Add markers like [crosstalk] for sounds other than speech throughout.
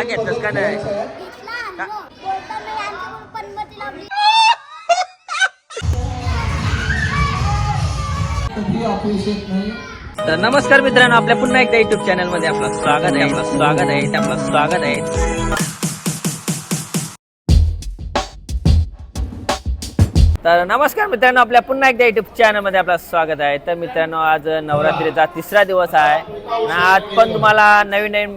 भाग घेतलास का नाही? तर नमस्कार मित्रांनो आपल्या पुन्हा एकदा युट्यूब चॅनलमध्ये आपलं स्वागत आहे आपलं स्वागत आहे आपलं स्वागत आहे. तर नमस्कार मित्रांनो आपल्या पुन्हा एकदा युट्यूब चॅनलमध्ये आपलं स्वागत आहे. तर मित्रांनो आज नवरात्रीचा तिसरा दिवस आहे. आणि आज पण तुम्हाला नवीन नवीन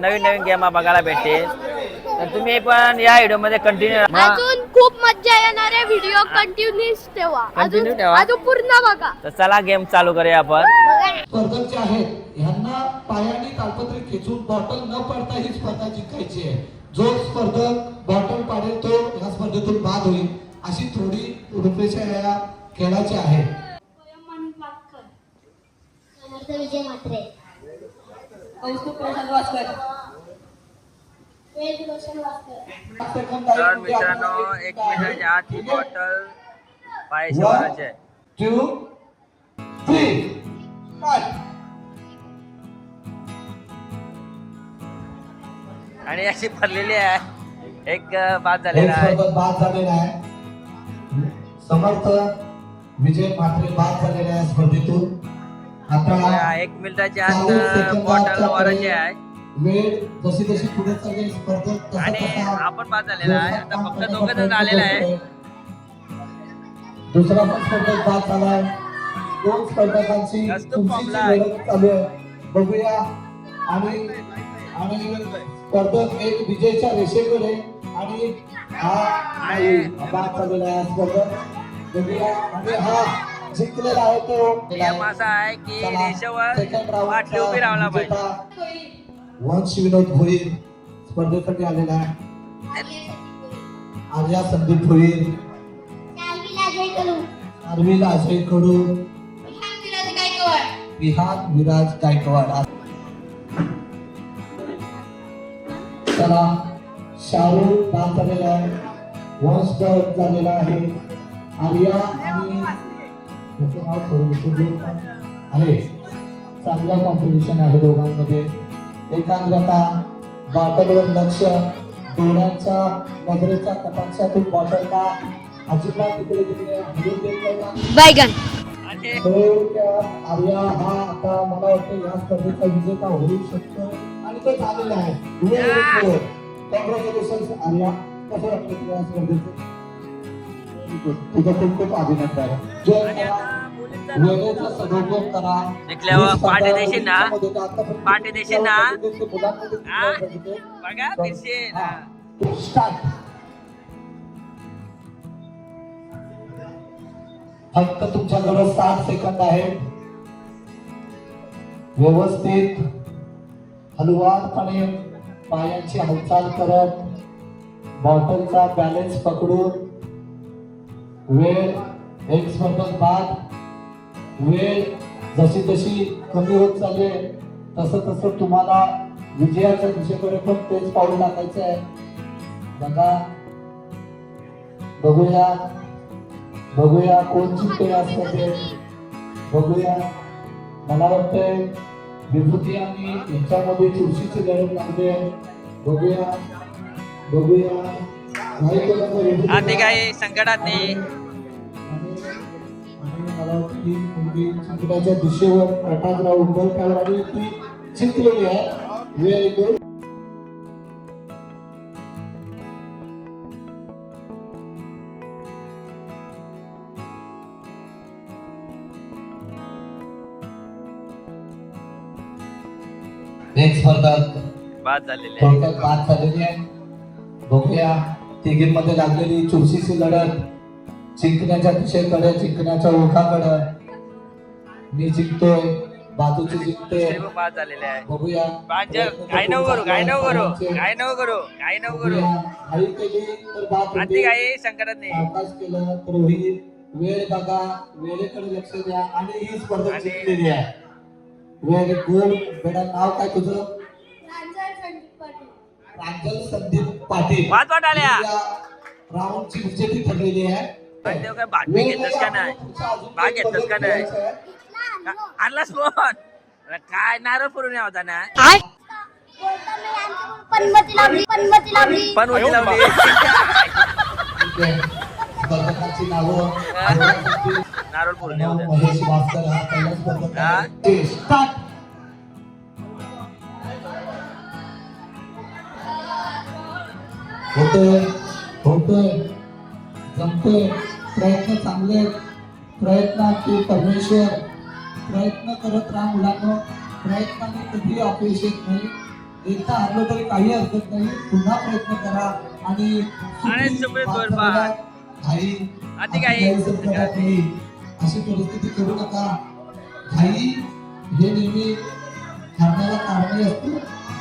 नवीन नवीन गेमा बघायला भेटेल तर तुम्ही पण या व्हिडिओमध्ये कंटिन्यू अजून खूप मज्जा येणार आहे. व्हिडिओ कंटिन्युअस ठेवा. Continue अजून ठेवा. अजून पूर्ण बघा. तर चला गेम चालू करूया आपण. स्पर्धक जे आहेत. ह्यांना पायाने तालपत्री खेचून बॉटल न पडता ही स्पर्धा जिंकायची आहे. जो स्पर्धक बॉटल पाडेल तो ह्या स्पर्धेतून बाद होईल. अशी थोडी रूपरेषा या खेळाची आहे. समर्थ विजय कौस्तुभ प्रसाद वासकर. मित्रांनो एक मिनिटाच्या आत ही बॉटल पायाशी भरायची आहे. टू थ्री स्टार्ट आणि अशी भरलेली आहे. एक बाद एक झालेला आहे. बाद झालेला आहे. समर्थ विजय मात्रे बाद झालेला आहे स्पर्धेतून आता एक मिनिटाच्या आत बॉटल वरायची पुढे आहे. वेळ जशी जशी पुढे चालली तसा आणि आपण बाद झालेला आहे. आता फक्त दोघं जण आलेला आहे. दुसरा पण स्पर्धक बाद झालाय दोन स्पर्धकांची आहे. लढत चालू आहे. बघूया. आणि आणि स्पर्धक एक विजयच्या रेषेकडे आणि हा बाद झालेला आहे स्पर्धक. आणि हा जिंकलेला आहे तो. नियम असा आहे की रेषेवर वाटली उभी राहायला पाहिजे वंश विनोद भोईर स्पर्धेसाठी आलेला आहे. आर्या संदीप भोईर. करू अर्विल अजय कडू. विहान विराज गायकवाड. चला शाहरुख बाद झालेला आहे. वंश झालेला आहे. आर्या आणि त्याचं नाव थोडं आहे. चांगलं कॉम्पिटिशन आहे दोघांमध्ये. एकाग्रता बॉटलवर लक्ष डोळ्यांच्या नजरेच्या कटाक्षातून बॉटलला अजिबात तिकडे नाही बैगन आर्या हा आता मला वाटतं या स्पर्धेचा विजेता होऊ शकतो. आणि तो झालेला आहे. कॉंग्रॅच्युलेशन आर्या. कसं वाटलं तुला या स्पर्धेचं? तुझं खूप खूप अभिनंदन. वेळेचा सदुपयोग करा. देशील ना? देशील ना? बघा फिरशील. स्टार्ट फक्त तुमच्याकडे साठ सेकंद आहेत. व्यवस्थित. हलवारपणे पायांची हालचाल करत. बॉटलचा बॅलन्स पकडून. वेळ एक स्पर्धक बाद वेळ जशी जशी कमी होत चालली आहे तसं तसं तुम्हाला विजयाच्या दिशेकडे पण तेच पाऊल टाकायचं आहे. बघा. बघूया. बघूया कोण जिंकते या स्पर्धेत बघूया. मला वाटतंय विभूती आणि यांच्यामध्ये चुरशीची लढत लागते बघूया. बघूया. नाही काही संकटात नाही. ही मुलगी जिंकण्याच्या दिशेवर प्रतापराव उंबरकर आणि ती जिंकलेली आहे. एक स्पर्धक बाद झालेले आहे. बघूया. तिघींमध्ये लागलेली चुरशीची लढत. जिंकण्याच्या दिशेकडे जिंकण्याच्या ओठाकडे. मी जिंकतोय बाजूची जिंकते. बघूया. काय नको करू काय नको करू काय नको करू काय नको करू. केली तर होते. काही संकटात नाही. केलं तर होईल. वेळ बघा. वेळेकडे लक्ष द्या. आणि ही स्पर्धा जिंकलेली आहे. व्हेरी गुड बेटा नाव काय तुझं? प्रांजळ संदीप पाटील. प्रांजल संदीप पाटील. बाद वाट आल्या राऊंडची विजेती ठरलेली आहे. पण तेव्हा काय भाग बी घेतलंस का नाही? भाग घेतलंस का नाही? आणलास फोन काय नारळ फोडून होता ना? पन्मती लावली पन्मती नारळ पूर्ण होते हा हा. होतोय होतोय. जमतोय. प्रयत्न चांगले. प्रयत्नाची परमेश्वर प्रयत्न करत राहा मुलांना. प्रयत्नाने कधी अपयश येत नाही. एकदा हरलो तरी काही हरकत नाही. पुन्हा प्रयत्न करा आणि. अशी परिस्थिती करू नका. घाई हे नेहमी हरण्याला कारणही असतं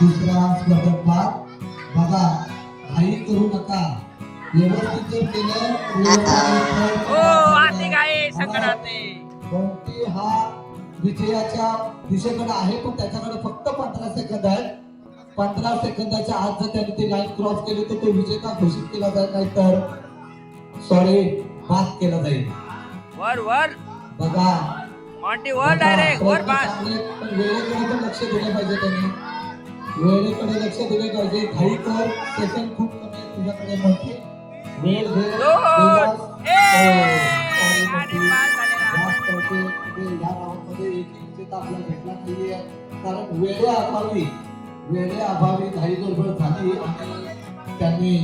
दुसरा स्पर्धक भाग. बघा घाई करू नका. हो काय हा विजयाच्या दिशेकडे आहे पण त्याच्याकडे फक्त पंधरा सेकंद आहेत. पंधरा सेकंदाच्या आत जर त्याने ती लाईन क्रॉस केली तर तो विजेता घोषित केला जाईल नाही तर सॉरी बाद केला जाईल. वर वर. बघा. मॉन्टी वर डायरेक्ट वर पास वेळेकडे पण लक्ष दिलं पाहिजे त्यांनी. वेळेकडे लक्ष दिले पाहिजे. घाई कर सेकंड खूप कमी तुझ्याकडे मोठी. आपल्याला भेटला नाहीये कारण वेळेअभावी वेळेअभावी घाई गडबड झाली आणि त्यांनी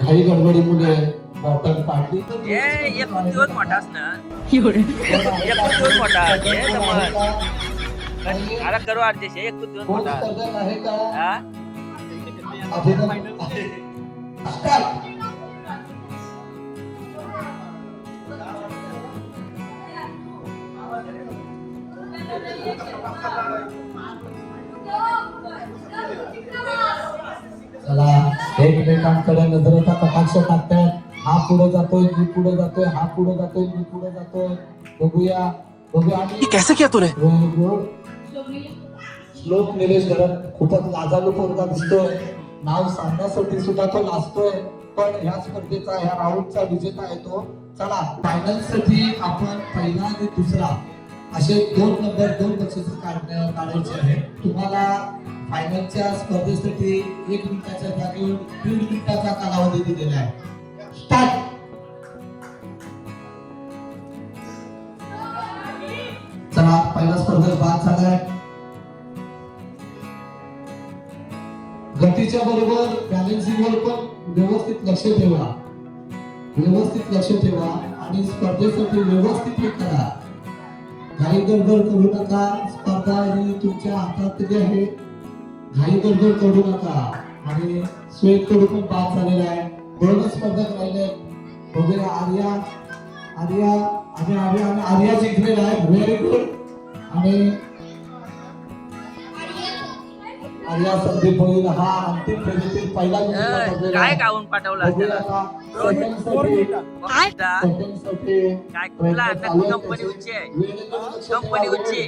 घाई गडबडीमुळे बॉटल काढली दिवस मोठाच ना दिवस मोठा हे? करू अर्जेश एक दिवस मोठा आहे का [laughs] एकमेकांकडे नजरेचा कटाक्ष टाकतायत हा पुढे जातोय मी पुढे जातोय हा पुढे जातोय मी पुढे जातोय. बघूया बघूया आणि कैसे किया तूने? good. श्लोक निलेश घरात खूपच लाजालू पोरगा दिसतोय. नाव सांगण्यासाठी सुद्धा तो लाजतोय पण ह्या स्पर्धेचा ह्या राऊंडचा विजेता आहे तो. चला फायनलसाठी आपण पहिला आणि दुसरा असे दोन नंबर दोन बक्षीस काढायचे आहेत. तुम्हाला फायनलच्या स्पर्धेसाठी एक मिनिटाच्या जागेवर दीड मिनिटाचा कालावधी दिलेला आहे. स्टार्ट चला पहिला स्पर्धक बाद झालाय गतीच्या बरोबर बॅलन्सिंग वर पण व्यवस्थित लक्ष ठेवा. व्यवस्थित लक्ष ठेवा आणि स्पर्धेसाठी व्यवस्थित हे करा. काही गडबड करू नका. स्पर्धा ही तुमच्या हातात आहे. घाई गडबड करू नका. आणि स्वेत कडून पण बाद झालेला आहे. दोन स्पर्धक राहिले. बघूया आर्या आर्या आणि आर्या आणि आर्या जिंकलेला आहे. व्हेरी गुड आणि आर्या संदीप होईल हा अंतिम फेरीतील पहिला काय. गाऊन पाठवला कंपनी. उच्च आहे. कंपनी उच्च आहे.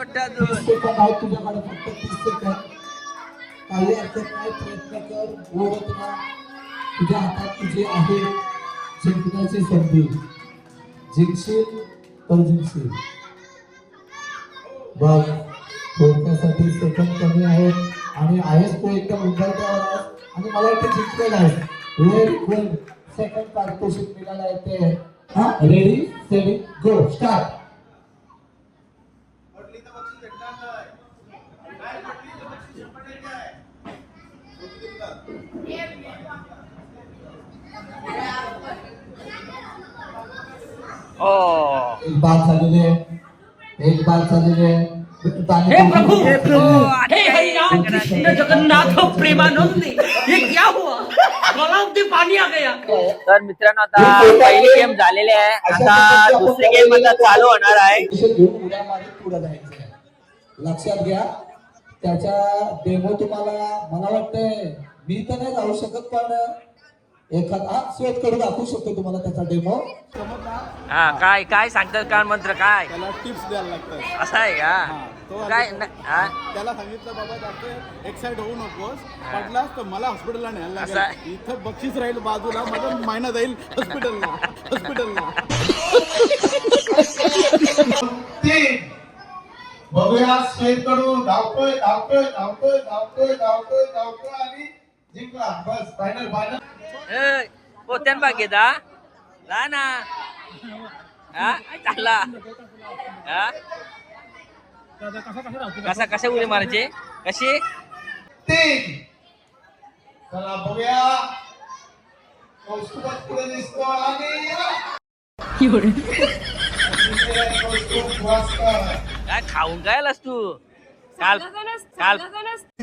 तुझ्याकडे फक्त तीस सेकंद काही प्रयत्न कर. तुझ्या हातात आहे जिंकण्याची संधी. जिंकशील तर जिंकशील. बघ थोडक्यासाठी सेकंद कमी आहेत आणि आहेस तो एकदम उंबरट्यावर आणि मला वाटतं जिंकलेला आहे व्हेरी गुड सेकंड पारितोषिक मिळाला आहे ते हा रेडी सेडी गो स्टार्ट ओ एक बात एक बात हे प्रभु! हे प्रभु! हे काय? हरिराम कृष्ण जगन्नाथ प्रेमानंद. ये क्या हुआ? पानी आ गया. तर मित्रांनो आता पहिली गेम झालेली आहे. आता दुसरी गेम आता चालू होणार आहे. विषय घेऊन उड्या मारत पुढे जायचं. लक्षात घ्या त्याच्या डेमो तुम्हाला मला वाटतंय मी तर नाही जाऊ शकत पण एखादा हा स्वेत करून दाखवू शकतो तुम्हाला त्याचा डेमो हा काय काय सांगतात कान मंत्र काय? त्याला टिप्स द्यायला लागतात. असं आहे हा, का तो काय न- हा? त्याला सांगितलं बाबा जास्त एक्साइट होऊ नकोस. पडलास तर मला हॉस्पिटलला न्यायला असं लागेल इथं बक्षीस राहील बाजूला माझा महिना जाईल हॉस्पिटलला हॉस्पिटलला तीन बघूया स्वेत कडून धावतोय धावतोय धावतोय धावतोय धावतोय धावतोय आणि जिंकला. बस फायनल फायनल पोत्यान बागेदा ला ना. हा चालला. हा. कसा कशा उडी मारायचे? कशी? तीन. चला बघूया. कौस्तुभात पुढे दिसतो. काय खाऊन काय आलास तू? काल काल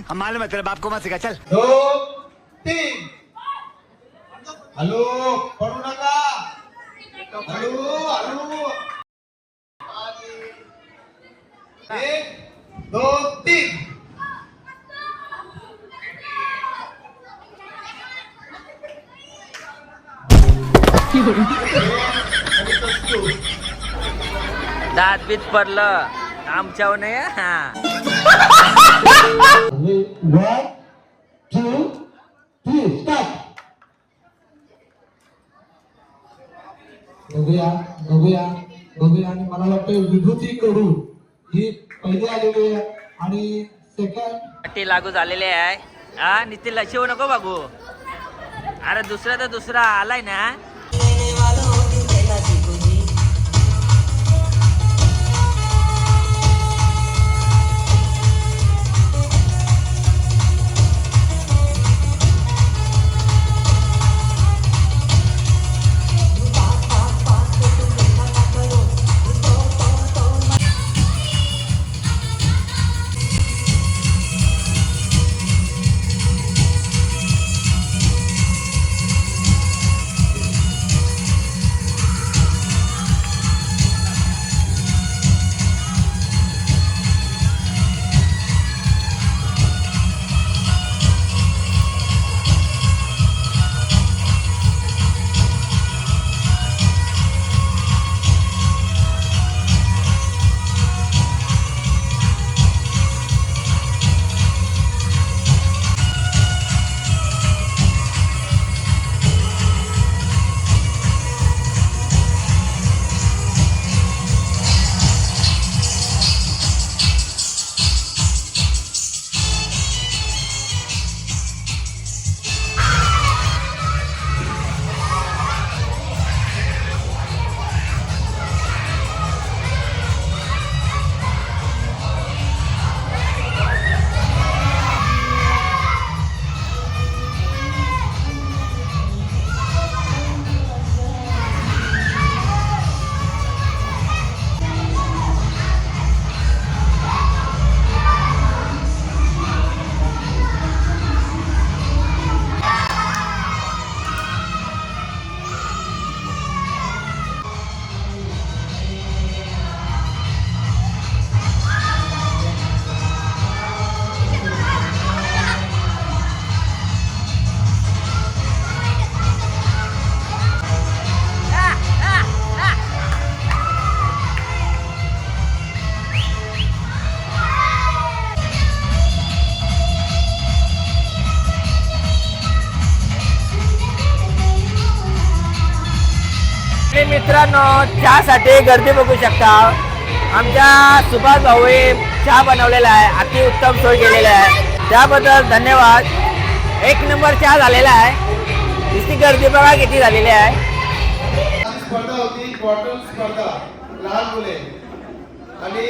हम मालूम है तेरे बाप को मत सिखा चल. दोन. तीन हॅलो पडू नका. Hello hello. एक दोन तीन. दात बीत पडलं. आमच्यावर नाही हा. वन टू थ्री स्टार्ट बघूया बघूया बघूया. आणि मला वाटतं विभूती करू ही पहिली आलेली आहे. आणि सेकंड ते लागू झालेले आहे. हा नितीन लक्ष नको बघू अरे दुसरा तर दुसरा आलाय ना. मित्रांनो चहासाठी गर्दी बघू शकता. आमच्या सुभाष भाऊ चहा बनवलेला आहे अति उत्तम सोय केलेला आहे. त्याबद्दल धन्यवाद. एक नंबर चहा झालेला आहे. तिची गर्दी बघा किती झालेली आहे. स्पर्धा होती बॉटल स्पर्धा लहान मुले आणि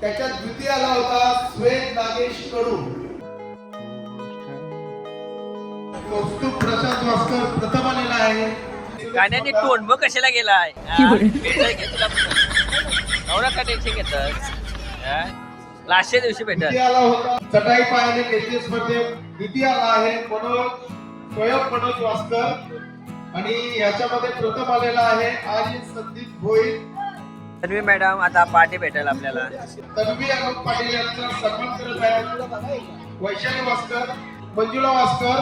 त्याच्यात द्वितीय आला होता श्वेत नागेश कडू. कौस्तुभ प्रसाद वास्कर प्रथम आलेला आहे. गाण्याने टोन बघ कशाला गेलाय? नवरा का टेन्शन घेत लास्टच्या दिवशी होता? चटाई पायाने नेते स्पर्धेत द्वितीय आला आहे? मनोज स्वयं मनोज वास्कर आणि याच्यामध्ये प्रथम आलेला आहे आर्य संदीप भोईर तन्वी मॅडम आता पार्टी भेटेल आपल्याला. तन्वी पाटील यांचा सन्मान करत आहे वैशाली वास्कर मंजुळा वास्कर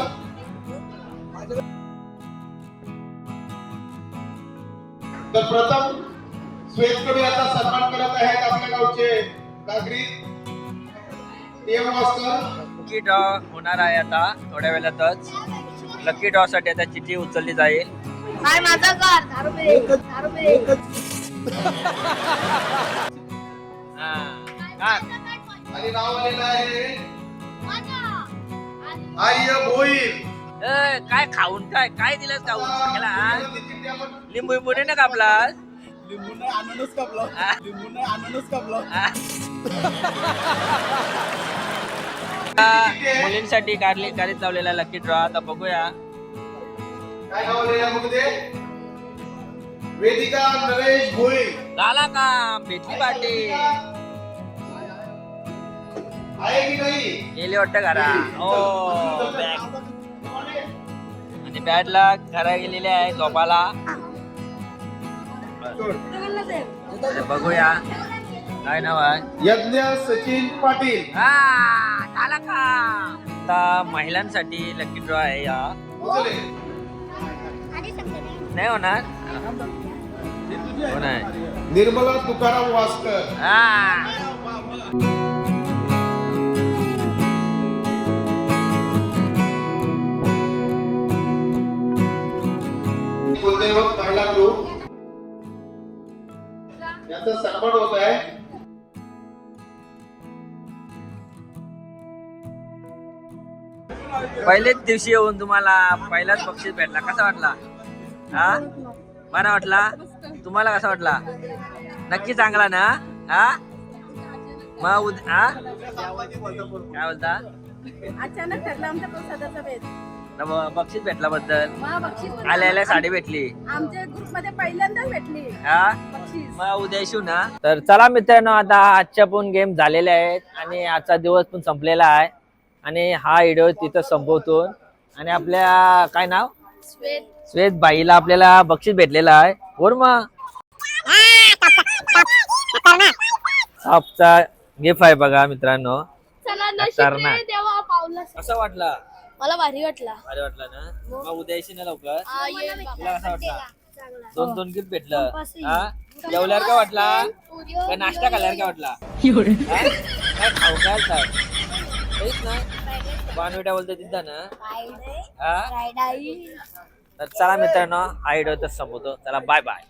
तर प्रथम श्वेतकडे याचा सन्मान करत आहेत आपल्या गावचे नागरिक. एम लकी ड्रॉ होणार आहे आता थोड्या वेळातच. लकी ड्रॉ साठी आता चिठ्ठी उचलली जाईल. हाय माझा घर. दहा रुपये दहा रुपये हा. हा. आणि नाव आलेलं आहे? आणि आर्य भोईर. ए, काय खाऊन काय? काय दिलं खाऊन त्याला, हा? लिंबू लिंबू नाही ना कापला लिंबूने आणूनच कापलं. हा. लिंबूने आणूनच कापलं. मुलींसाठी काढली काढीत लावलेला लकी ड्रॉ आता बघूया. काय आहे मग ते वेदिका नरेश भोईर झाला का भेटली पार्टी. आहे की नाही? गेली वाटतं घरा हो बॅग. आणि बॅटला घरा गेलेले आहे झोपाला तर बघूया. काय नाव आहे? यज्ञ सचिन पाटील. हा, झाला का आता महिलांसाठी लकी ड्रॉ आहे या. नाही होणार? होणार. निर्मला तुकाराम वासकर. हा. सन्मान होत आहे. पहिलेच दिवशी येऊन तुम्हाला पहिलाच बक्षीस भेटला. कसा वाटला? हा? बरा वाटला? तुम्हाला कसा वाटला? नक्की चांगला ना हा? मग उद- हा? काय बोलता? अचानक ठरला आमच्या प्रसादाचा ब- बक्षीस भेटला बद्दल बक्षीस आल्या आल्या साडी भेटली. आमच्या ग्रुपमध्ये पहिल्यांदाच भेटली. हा? बक्षीस. मग उद्या येऊ ना? तर चला मित्रांनो आता आजच्या पण गेम झालेले आहेत आणि आजचा दिवस पण संपलेला आहे. आणि हा व्हिडिओ तिथं संपवतो आणि आपल्या काय नाव? श्वेत श्वेत बाईला आपल्याला बक्षीस भेटलेलं आहे. वर मग. गिफ्ट आहे बघा मित्रांनो. चला पावला. कसा वाटला? मला भारी वाटला. भारी वाटला ना? मग उद्या येशील ना लवकर? आ, येईल बाबा. तुला कसा वाटला? चांगला. दोन दोन गिफ्ट भेटलं. हा? जेवल्यावर काय वाटला? का नाश्ता खाल्ल्यावर काय वाटला? हा? काय खाऊ काय काहीच नाही बानविटा बोलतो तिथं ना. हा. तर चला मित्रांनो हा व्हिडिओ तर संपवतो. चला बाय बाय